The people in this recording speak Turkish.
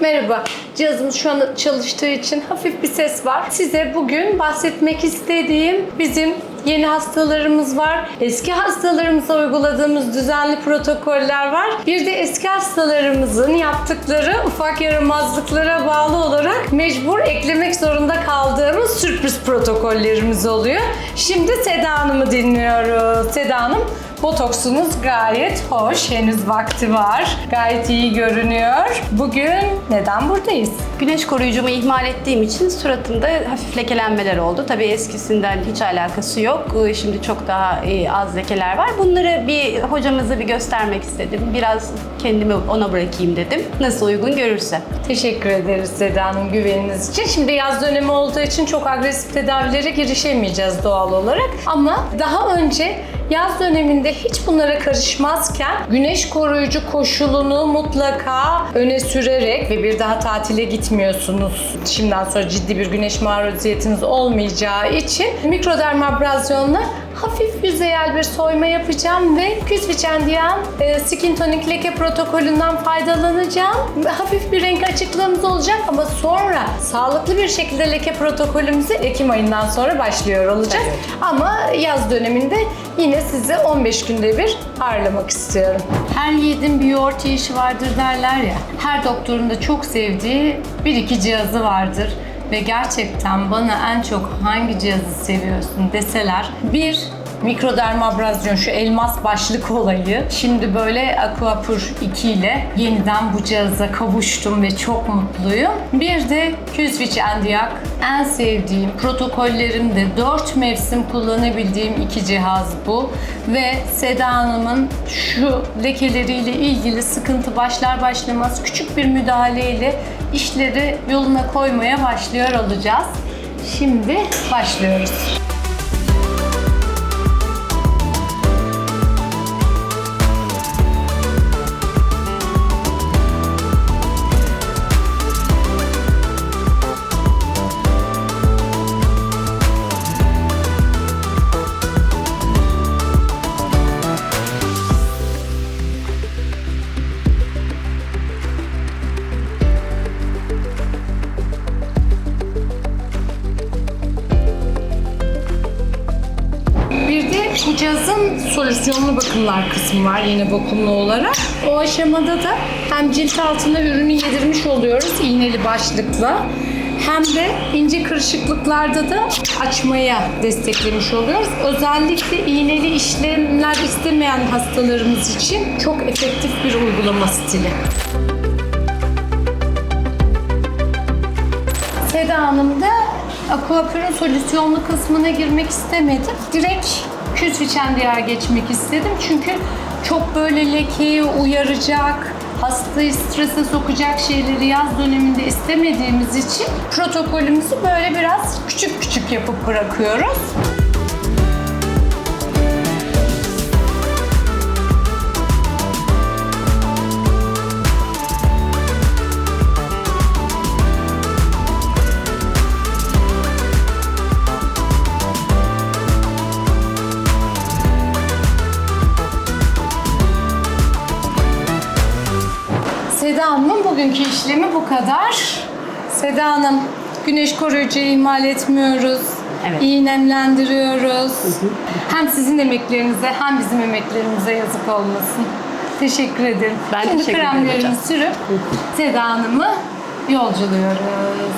Merhaba. Cihazımız şu an çalıştığı için hafif bir ses var. Size bugün bahsetmek istediğim bizim yeni hastalarımız var. Eski hastalarımıza uyguladığımız düzenli protokoller var. Bir de eski hastalarımızın yaptıkları ufak yaramazlıklara bağlı olarak mecbur eklemek zorunda kaldığımız sürpriz protokollerimiz oluyor. Şimdi Seda Hanım'ı dinliyoruz. Seda Hanım Botoksunuz gayet hoş. Henüz vakti var. Gayet iyi görünüyor. Bugün neden buradayız? Güneş koruyucumu ihmal ettiğim için suratımda hafif lekelenmeler oldu. Tabii eskisinden hiç alakası yok. Şimdi çok daha e, az lekeler var. Bunları bir hocamıza bir göstermek istedim. Biraz kendimi ona bırakayım dedim. Nasıl uygun görürse. Teşekkür ederiz Seda Hanım güveniniz için. Şimdi yaz dönemi olduğu için çok agresif tedavilere girişemeyeceğiz doğal olarak. Ama daha önce yaz döneminde hiç bunlara karışmazken güneş koruyucu koşulunu mutlaka öne sürerek ve bir daha tatile gitmiyorsunuz. Şimdiden sonra ciddi bir güneş maruziyetiniz olmayacağı için mikrodermabrazyonla hafif yüzeyel bir soyma yapacağım ve Küsviçendiyan e, Skin Tonic leke protokolünden faydalanacağım. Hafif bir renk açıklığımız olacak ama sonra sağlıklı bir şekilde leke protokolümüzü Ekim ayından sonra başlıyor olacak. Ama yaz döneminde yine sizi 15 günde bir ağırlamak istiyorum. Her yiğidin bir yoğurt yiyişi vardır derler ya. Her doktorun da çok sevdiği bir iki cihazı vardır ve gerçekten bana en çok hangi cihazı seviyorsun deseler bir mikrodermabrazyon şu elmas başlık olayı. Şimdi böyle Aquapur 2 ile yeniden bu cihaza kavuştum ve çok mutluyum. Bir de Q-Switch Endiac en sevdiğim protokollerimde 4 mevsim kullanabildiğim iki cihaz bu. Ve Seda Hanım'ın şu lekeleriyle ilgili sıkıntı başlar başlamaz küçük bir müdahaleyle işleri yoluna koymaya başlıyor olacağız. Şimdi başlıyoruz. Bu cihazın solüsyonlu bakımlar kısmı var yine vakumlu olarak. O aşamada da hem cilt altına ürünü yedirmiş oluyoruz iğneli başlıkla hem de ince kırışıklıklarda da açmaya desteklemiş oluyoruz. Özellikle iğneli işlemler istemeyen hastalarımız için çok efektif bir uygulama stili. Seda Hanım da Aquapur'un solüsyonlu kısmına girmek istemedim. Direkt küs diğer geçmek istedim. Çünkü çok böyle lekeyi uyaracak, hastayı strese sokacak şeyleri yaz döneminde istemediğimiz için protokolümüzü böyle biraz küçük küçük yapıp bırakıyoruz. Seda Hanım'ın bugünkü işlemi bu kadar. Seda Hanım, güneş koruyucuyu ihmal etmiyoruz. Evet. İyi nemlendiriyoruz. Hem sizin emeklerinize hem bizim emeklerimize yazık olmasın. Teşekkür ederim. Ben Şimdi teşekkür ederim kremlerimi hocam. sürüp Seda Hanım'ı yolculuyoruz.